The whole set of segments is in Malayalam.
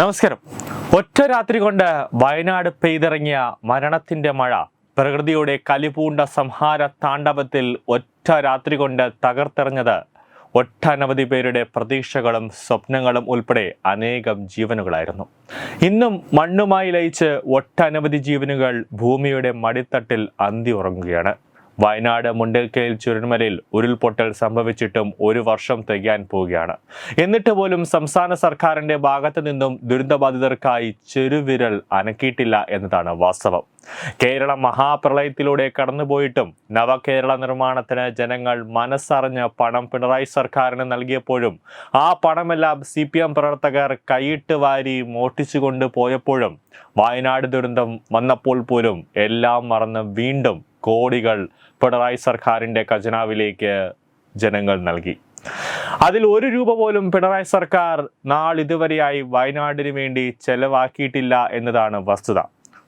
നമസ്കാരം. ഒറ്റ രാത്രി കൊണ്ട് വയനാട് പെയ്തിറങ്ങിയ മരണത്തിന്റെ മഴ പ്രകൃതിയുടെ കലിപൂണ്ട സംഹാര താണ്ഡവത്തിൽ ഒറ്റ രാത്രി കൊണ്ട് തകർത്തെറിഞ്ഞത് ഒട്ടനവധി പേരുടെ പ്രതീക്ഷകളും സ്വപ്നങ്ങളും ഉൾപ്പെടെ അനേകം ജീവനുകളായിരുന്നു. ഇന്നും മണ്ണുമായി ലയിച്ച് ഒട്ടനവധി ജീവനുകൾ ഭൂമിയുടെ മടിത്തട്ടിൽ അന്തി ഉറങ്ങുകയാണ് വയനാട് മുണ്ടൽക്കയിൽ ചുരന്മലയിൽ ഉരുൾപൊട്ടൽ സംഭവിച്ചിട്ടും ഒരു വർഷം തികയാൻ പോവുകയാണ്. എന്നിട്ട് പോലും സംസ്ഥാന സർക്കാരിന്റെ ഭാഗത്തു നിന്നും ദുരിതബാധിതർക്കായി ചെറുവിരൽ അനക്കിയിട്ടില്ല എന്നതാണ് വാസ്തവം. കേരള മഹാപ്രളയത്തിലൂടെ കടന്നുപോയിട്ടും നവകേരള നിർമ്മാണത്തിന് ജനങ്ങൾ മനസ്സറിഞ്ഞ് പണം പിണറായി സർക്കാരിന് നൽകിയപ്പോഴും ആ പണമെല്ലാം സി പി എം പ്രവർത്തകർ കൈയിട്ട് വാരി മോട്ടിച്ചുകൊണ്ട് പോയപ്പോഴും വയനാട് ദുരന്തം വന്നപ്പോൾ പോലും എല്ലാം മറന്ന് വീണ്ടും കോടികൾ പിണറായി സർക്കാരിന്റെ ഖജനാവിലേക്ക് ജനങ്ങൾ നൽകി. അതിൽ ഒരു രൂപ പോലും പിണറായി സർക്കാർ നാളിതുവരെയായി വയനാടിന് വേണ്ടി ചെലവാക്കിയിട്ടില്ല എന്നതാണ് വസ്തുത.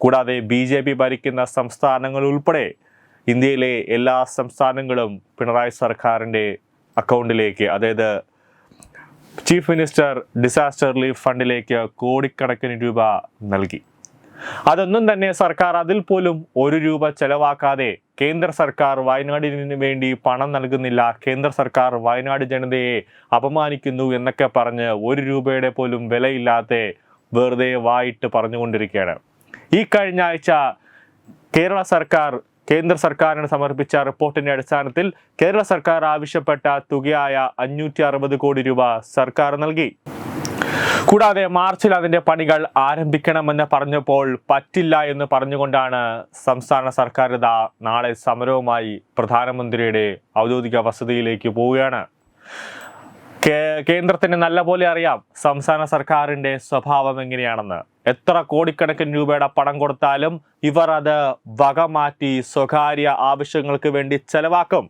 കൂടാതെ ബി ജെ പി ഭരിക്കുന്ന സംസ്ഥാനങ്ങൾ ഉൾപ്പെടെ ഇന്ത്യയിലെ എല്ലാ സംസ്ഥാനങ്ങളും പിണറായി സർക്കാരിന്റെ അക്കൗണ്ടിലേക്ക് അതായത് ചീഫ് മിനിസ്റ്റർ ഡിസാസ്റ്റർ റിലീഫ് ഫണ്ടിലേക്ക് കോടിക്കണക്കിന് രൂപ നൽകി. അതൊന്നും തന്നെ സർക്കാർ അതിൽ പോലും ഒരു രൂപ ചെലവാക്കാതെ കേന്ദ്ര സർക്കാർ വയനാടിനു വേണ്ടി പണം നൽകുന്നില്ല. കേന്ദ്ര സർക്കാർ വയനാട് ജനതയെ അപമാനിക്കുന്നു എന്നൊക്കെ പറഞ്ഞ് ഒരു രൂപയുടെ പോലും വിലയില്ലാതെ വെറുതെ വായിട്ട് പറഞ്ഞുകൊണ്ടിരിക്കുകയാണ്. ഈ കഴിഞ്ഞ ആഴ്ച കേരള സർക്കാർ കേന്ദ്ര സർക്കാരിന് സമർപ്പിച്ച റിപ്പോർട്ടിന്റെ അടിസ്ഥാനത്തിൽ കേരള സർക്കാർ ആവശ്യപ്പെട്ട തുകയായ അഞ്ഞൂറ്റി കോടി രൂപ സർക്കാർ നൽകി. കൂടാതെ മാർച്ചിൽ അതിന്റെ പണികൾ ആരംഭിക്കണമെന്ന് പറഞ്ഞപ്പോൾ പറ്റില്ല എന്ന് പറഞ്ഞുകൊണ്ടാണ് സംസ്ഥാന സർക്കാർ ഇതാ നാളെ സമരവുമായി പ്രധാനമന്ത്രിയുടെ ഔദ്യോഗിക വസതിയിലേക്ക് പോവുകയാണ്. കേന്ദ്രത്തിന് നല്ലപോലെ അറിയാം സംസ്ഥാന സർക്കാരിന്റെ സ്വഭാവം എങ്ങനെയാണെന്ന്. എത്ര കോടിക്കണക്കിന് രൂപയുടെ പണം കൊടുത്താലും ഇവർ അത് വക മാറ്റി സ്വകാര്യ ആവശ്യങ്ങൾക്ക് വേണ്ടി ചെലവാക്കും.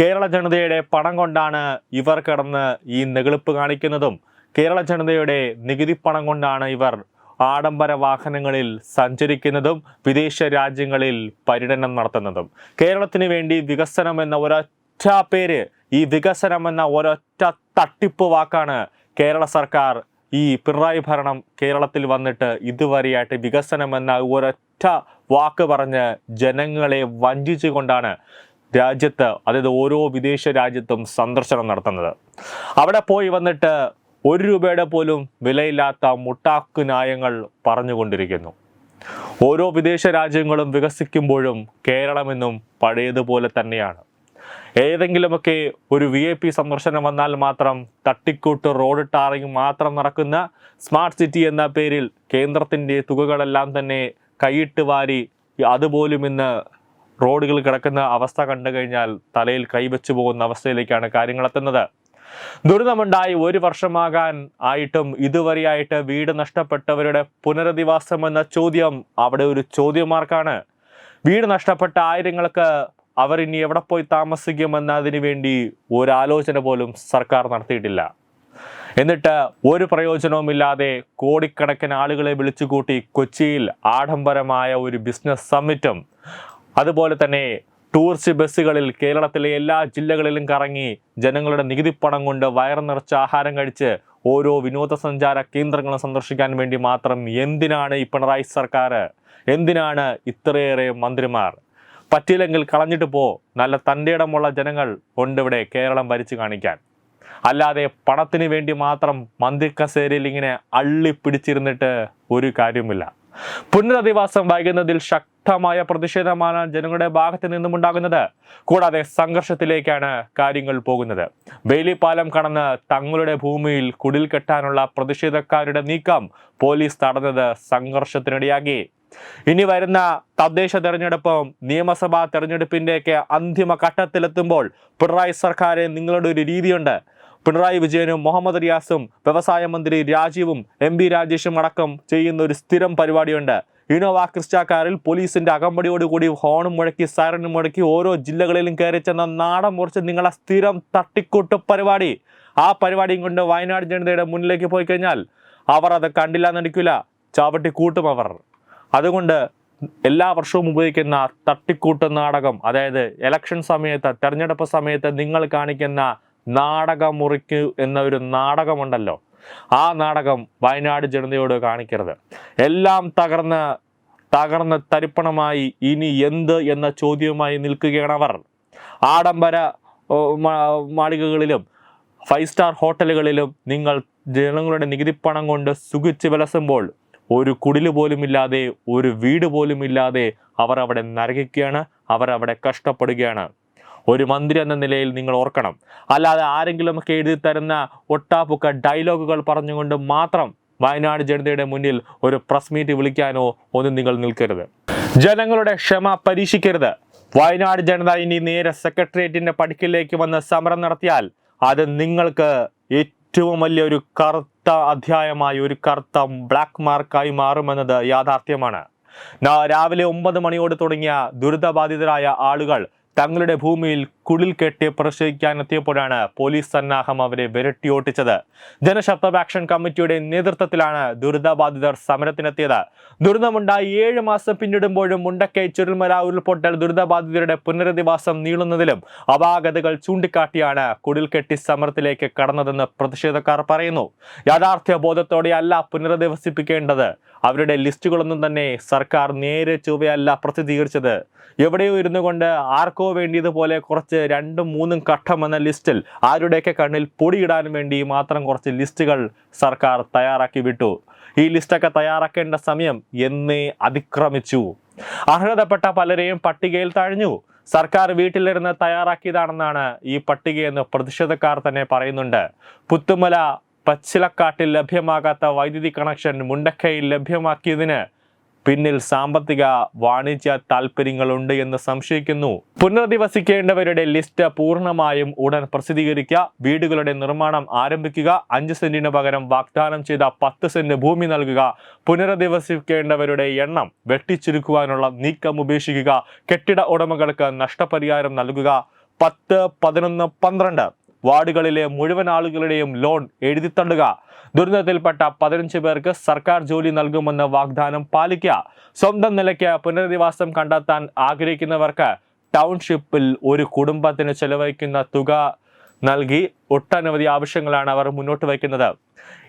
കേരള ജനതയുടെ പണം കൊണ്ടാണ് ഇവർ കിടന്ന് ഈ നെകിളിപ്പ് കാണിക്കുന്നതും. കേരള ജനതയുടെ നികുതി പണം കൊണ്ടാണ് ഇവർ ആഡംബര വാഹനങ്ങളിൽ സഞ്ചരിക്കുന്നതും വിദേശ രാജ്യങ്ങളിൽ പര്യടനം നടത്തുന്നതും. കേരളത്തിന് വേണ്ടി വികസനം എന്ന ഒരൊറ്റ പേര് ഈ വികസനം എന്ന ഒരൊറ്റ തട്ടിപ്പ് വാക്കാണ് കേരള സർക്കാർ ഈ പിണറായി ഭരണം കേരളത്തിൽ വന്നിട്ട് ഇതുവരെയായിട്ട് വികസനം എന്ന ഒരൊറ്റ വാക്ക് പറഞ്ഞ് ജനങ്ങളെ വഞ്ചിച്ചുകൊണ്ടാണ് രാജ്യത്ത് അതായത് ഓരോ വിദേശ രാജ്യത്തും സന്ദർശനം നടത്തുന്നത്. അവിടെ പോയി വന്നിട്ട് ഒരു രൂപയുടെ പോലും വിലയില്ലാത്ത മുട്ടാക്ക് ന്യായങ്ങൾ പറഞ്ഞുകൊണ്ടിരിക്കുന്നു. ഓരോ വിദേശ രാജ്യങ്ങളും വികസിക്കുമ്പോഴും കേരളമെന്നും പഴയതുപോലെ തന്നെയാണ്. ഏതെങ്കിലുമൊക്കെ ഒരു വി ഐ പി സന്ദർശനം വന്നാൽ മാത്രം തട്ടിക്കൂട്ട് റോഡ് ടാറിങ് മാത്രം നടക്കുന്ന സ്മാർട്ട് സിറ്റി എന്ന പേരിൽ കേന്ദ്രത്തിന്റെ തുകകളെല്ലാം തന്നെ കൈയിട്ട് വാരി അതുപോലും ഇന്ന് റോഡുകൾ കിടക്കുന്ന അവസ്ഥ കണ്ടു കഴിഞ്ഞാൽ തലയിൽ കൈവച്ചു പോകുന്ന അവസ്ഥയിലേക്കാണ് കാര്യങ്ങൾ എത്തുന്നത്. ദുരിതമുണ്ടായി ഒരു വർഷമാകാൻ ആയിട്ടും ഇതുവരെയായിട്ട് വീട് നഷ്ടപ്പെട്ടവരുടെ പുനരധിവാസം എന്ന ചോദ്യം അവിടെ ഒരു ചോദ്യമാർക്കാണ്. വീട് നഷ്ടപ്പെട്ട ആയിരങ്ങൾക്ക് അവർ ഇനി എവിടെ പോയി താമസിക്കുമെന്നതിന് വേണ്ടി ഒരാലോചന പോലും സർക്കാർ നടത്തിയിട്ടില്ല. എന്നിട്ട് ഒരു പ്രയോജനവുമില്ലാതെ കോടിക്കണക്കിന് ആളുകളെ വിളിച്ചുകൂട്ടി കൊച്ചിയിൽ ആഡംബരമായ ഒരു ബിസിനസ് സമ്മിറ്റും അതുപോലെ തന്നെ ടൂറിസ്റ്റ് ബസ്സുകളിൽ കേരളത്തിലെ എല്ലാ ജില്ലകളിലും കറങ്ങി ജനങ്ങളുടെ നികുതി പണം കൊണ്ട് വയർ നിറച്ച് ആഹാരം കഴിച്ച് ഓരോ വിനോദസഞ്ചാര കേന്ദ്രങ്ങളും സന്ദർശിക്കാൻ വേണ്ടി മാത്രം എന്തിനാണ് ഈ പിണറായി സർക്കാർ? എന്തിനാണ് ഇത്രയേറെ മന്ത്രിമാർ? പറ്റിയില്ലെങ്കിൽ കളഞ്ഞിട്ട് പോ. നല്ല തന്റെ ഇടമുള്ള ജനങ്ങൾ കൊണ്ടിവിടെ കേരളം ഭരിച്ചു കാണിക്കാൻ. അല്ലാതെ പണത്തിന് വേണ്ടി മാത്രം മന്ത്രി കസേരയിൽ ഇങ്ങനെ അള്ളി പിടിച്ചിരുന്നിട്ട് ഒരു കാര്യമില്ല പുനരധിവാസം വൈകുന്നതിൽ ശക്തമായ പ്രതിഷേധമാണ് ജനങ്ങളുടെ ഭാഗത്ത് നിന്നുമുണ്ടാകുന്നത്. കൂടാതെ സംഘർഷത്തിലേക്കാണ് കാര്യങ്ങൾ പോകുന്നത്. വേലിപ്പാലം കടന്ന് തങ്ങളുടെ ഭൂമിയിൽ കുടിൽ കെട്ടാനുള്ള പ്രതിഷേധക്കാരുടെ നീക്കം പോലീസ് തടഞ്ഞത് സംഘർഷത്തിനിടയാക്കി. ഇനി വരുന്ന തദ്ദേശ തെരഞ്ഞെടുപ്പും നിയമസഭാ തെരഞ്ഞെടുപ്പിന്റെയൊക്കെ അന്തിമ ഘട്ടത്തിലെത്തുമ്പോൾ പിണറായി സർക്കാരെ നിങ്ങളുടെ ഒരു രീതിയുണ്ട്. പിണറായി വിജയനും മുഹമ്മദ് റിയാസും വ്യവസായ മന്ത്രി രാജീവും എം ബി രാജേഷും അടക്കം ചെയ്യുന്ന ഒരു സ്ഥിരം പരിപാടിയുണ്ട്. ഇനോവ ക്രിസ്റ്റ കാറിൽ പോലീസിന്റെ അകമ്പടിയോടുകൂടി ഹോണും മുഴക്കി സൈറനും മുഴക്കി ഓരോ ജില്ലകളിലും കയറി ചെന്ന നാടൻ മുറിച്ച് നിങ്ങളെ സ്ഥിരം തട്ടിക്കൂട്ട് പരിപാടി. ആ പരിപാടിയും കൊണ്ട് വയനാട് ജനതയുടെ മുന്നിലേക്ക് പോയി കഴിഞ്ഞാൽ അവർ അത് കണ്ടില്ല നടിക്കില്ല. ചാവട്ടി കൂട്ടും അവർ. അതുകൊണ്ട് എല്ലാ വർഷവും ഉപയോഗിക്കുന്ന തട്ടിക്കൂട്ട് നാടകം അതായത് ഇലക്ഷൻ സമയത്ത് തെരഞ്ഞെടുപ്പ് സമയത്ത് നിങ്ങൾ കാണിക്കുന്ന നാടകമുറിക്ക് എന്ന ഒരു നാടകമുണ്ടല്ലോ. ആ നാടകം വയനാട് ജനതയോട് കാണിക്കരുത്. എല്ലാം തകർന്ന് തകർന്ന് തരിപ്പണമായി ഇനി എന്ത് എന്ന ചോദ്യവുമായി നിൽക്കുകയാണ് അവർ. ആഡംബര മാളികകളിലും ഫൈവ് സ്റ്റാർ ഹോട്ടലുകളിലും നിങ്ങൾ ജനങ്ങളുടെ നികുതിപ്പണം കൊണ്ട് സുഖിച്ച് വിലസുമ്പോൾ ഒരു കുടിൽ പോലുമില്ലാതെ ഒരു വീട് പോലുമില്ലാതെ അവർ അവിടെ നരകിക്കുകയാണ് അവർ അവിടെ കഷ്ടപ്പെടുകയാണ്. ഒരു മന്ത്രി എന്ന നിലയിൽ നിങ്ങൾ ഓർക്കണം. അല്ലാതെ ആരെങ്കിലും ഒക്കെ എഴുതി തരുന്ന ഒട്ടാപ്പുക്ക ഡയലോഗുകൾ പറഞ്ഞുകൊണ്ട് മാത്രം വയനാട് ജനതയുടെ മുന്നിൽ ഒരു പ്രസ് മീറ്റ് വിളിക്കാനോ ഒന്നും നിങ്ങൾ നിൽക്കരുത്. ജനങ്ങളുടെ ക്ഷമ പരീക്ഷിക്കരുത്. വയനാട് ജനത ഇനി നേരെ സെക്രട്ടേറിയറ്റിന്റെ പടിക്കിലേക്ക് വന്ന് സമരം നടത്തിയാൽ അത് നിങ്ങൾക്ക് ഏറ്റവും വലിയൊരു കറുത്ത അധ്യായമായി ഒരു കറുത്ത ബ്ലാക്ക് മാർക്കായി മാറുമെന്നത് യാഥാർത്ഥ്യമാണ്. രാവിലെ ഒമ്പത് മണിയോട് തുടങ്ങിയ ദുരിതബാധിതരായ ആളുകൾ തങ്ങളുടെ ഭൂമിയിൽ കുടിൽ കെട്ടി പ്രശ്നിക്കാൻ എത്തിയപ്പോഴാണ് പോലീസ് സന്നാഹം അവരെ വിരട്ടിയോട്ടിച്ചത്. ജനശബ്ദ ആക്ഷൻ കമ്മിറ്റിയുടെ നേതൃത്വത്തിലാണ് ദുരിതബാധിതർ സമരത്തിനെത്തിയത്. ദുരിതമുണ്ടായി ഏഴ് മാസം പിന്നിടുമ്പോഴും മുണ്ടക്കൈ ചുരുൾമല ഉരുൾപൊട്ടൽ ദുരിതബാധിതരുടെ പുനരധിവാസം നീളുന്നതിലും അപാകതകൾ ചൂണ്ടിക്കാട്ടിയാണ് കുടിൽ കെട്ടി സമരത്തിലേക്ക് കടന്നതെന്ന് പ്രതിഷേധക്കാർ പറയുന്നു. യാഥാർത്ഥ്യ ബോധത്തോടെയല്ല പുനരധിവസിപ്പിക്കേണ്ടത്. അവരുടെ ലിസ്റ്റുകളൊന്നും തന്നെ സർക്കാർ നേരെ ചൊവ്വയല്ല പ്രസിദ്ധീകരിച്ചത്. എവിടെയോ ഇരുന്നു കൊണ്ട് ആർക്കോ വേണ്ടിയതുപോലെ കുറച്ച് രണ്ടും മൂന്നും ഘട്ടം എന്ന ലിസ്റ്റിൽ ആരുടെയൊക്കെ കണ്ണിൽ പൊടിയിടാൻ വേണ്ടി മാത്രം കുറച്ച് ലിസ്റ്റുകൾ സർക്കാർ തയ്യാറാക്കി വിട്ടു. ഈ ലിസ്റ്റൊക്കെ തയ്യാറാക്കേണ്ട സമയം എന്നേ അതിക്രമിച്ചു. അർഹതപ്പെട്ട പലരെയും പട്ടികയിൽ തഴഞ്ഞു. സർക്കാർ വീട്ടിലിരുന്ന് തയ്യാറാക്കിയതാണെന്നാണ് ഈ പട്ടികയെന്ന് പ്രതിഷേധക്കാർ തന്നെ പറയുന്നുണ്ട്. പുത്തുമല പച്ചിലക്കാട്ടിൽ ലഭ്യമാകാത്ത വൈദ്യുതി കണക്ഷൻ മുണ്ടക്കയിൽ ലഭ്യമാക്കിയതിന് പിന്നിൽ സാമ്പത്തിക വാണിജ്യ താൽപ്പര്യങ്ങളുണ്ട് എന്ന് സംശയിക്കുന്നു. പുനരധിവസിക്കേണ്ടവരുടെ ലിസ്റ്റ് പൂർണമായും ഉടൻ പ്രസിദ്ധീകരിക്കുക. വീടുകളുടെ നിർമ്മാണം ആരംഭിക്കുക. അഞ്ച് സെന്റിന് പകരം വാഗ്ദാനം ചെയ്ത പത്ത് സെന്റ് ഭൂമി നൽകുക. പുനരധിവസിക്കേണ്ടവരുടെ എണ്ണം വെട്ടിച്ചുരുക്കുവാനുള്ള നീക്കം ഉപേക്ഷിക്കുക. കെട്ടിട ഉടമകൾക്ക് നഷ്ടപരിഹാരം നൽകുക. പത്ത് പതിനൊന്ന് പന്ത്രണ്ട്. വാർഡുകളിലെ മുഴുവൻ ആളുകളുടെയും ലോൺ എഴുതിത്തള്ളുക ദുരിതത്തിൽപ്പെട്ട പതിനഞ്ച് പേർക്ക് സർക്കാർ ജോലി നൽകുമെന്ന വാഗ്ദാനം പാലിക്കുക. സ്വന്തം നിലയ്ക്ക് പുനരധിവാസം കണ്ടെത്താൻ ആഗ്രഹിക്കുന്നവർക്ക് ടൗൺഷിപ്പിൽ ഒരു കുടുംബത്തിന് ചെലവഴിക്കുന്ന തുക നൽകി ഒട്ടനവധി ആവശ്യങ്ങളാണ് അവർ മുന്നോട്ട് വയ്ക്കുന്നത്.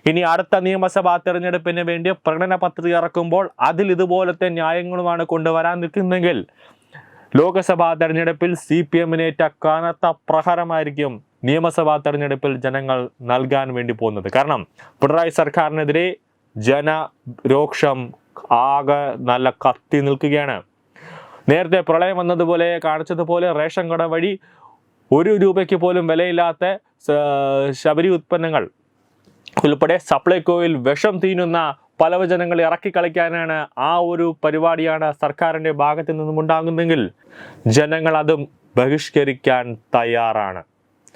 ഇനി അടുത്ത നിയമസഭാ തെരഞ്ഞെടുപ്പിന് വേണ്ടി പ്രകടന പത്രിക ഇറക്കുമ്പോൾ അതിൽ ഇതുപോലത്തെ ന്യായങ്ങളുമാണ് കൊണ്ടുവരാൻ നിൽക്കുന്നതെങ്കിൽ ലോക്സഭാ തെരഞ്ഞെടുപ്പിൽ സി പി എമ്മിനേറ്റ കനത്ത പ്രഹരമായിരിക്കും നിയമസഭാ തെരഞ്ഞെടുപ്പിൽ ജനങ്ങൾ നൽകാൻ വേണ്ടി പോകുന്നത്. കാരണം പിണറായി സർക്കാരിനെതിരെ ജനരോക്ഷം ആകെ നല്ല കത്തി നിൽക്കുകയാണ്. നേരത്തെ പ്രളയം വന്നതുപോലെ കാണിച്ചതുപോലെ റേഷൻ കട വഴി ഒരു രൂപയ്ക്ക് പോലും വിലയില്ലാത്ത ശബരി ഉത്പന്നങ്ങൾ ഉൾപ്പെടെ സപ്ലൈകോയിൽ വിഷം തീനുന്ന പലവചനങ്ങൾ ഇറക്കി കളിക്കാനാണ് ആ ഒരു പരിപാടിയാണ് സർക്കാരിന്റെ ഭാഗത്തു നിന്നും ഉണ്ടാകുന്നെങ്കിൽ ജനങ്ങൾ അതും ബഹിഷ്കരിക്കാൻ തയ്യാറാണ്.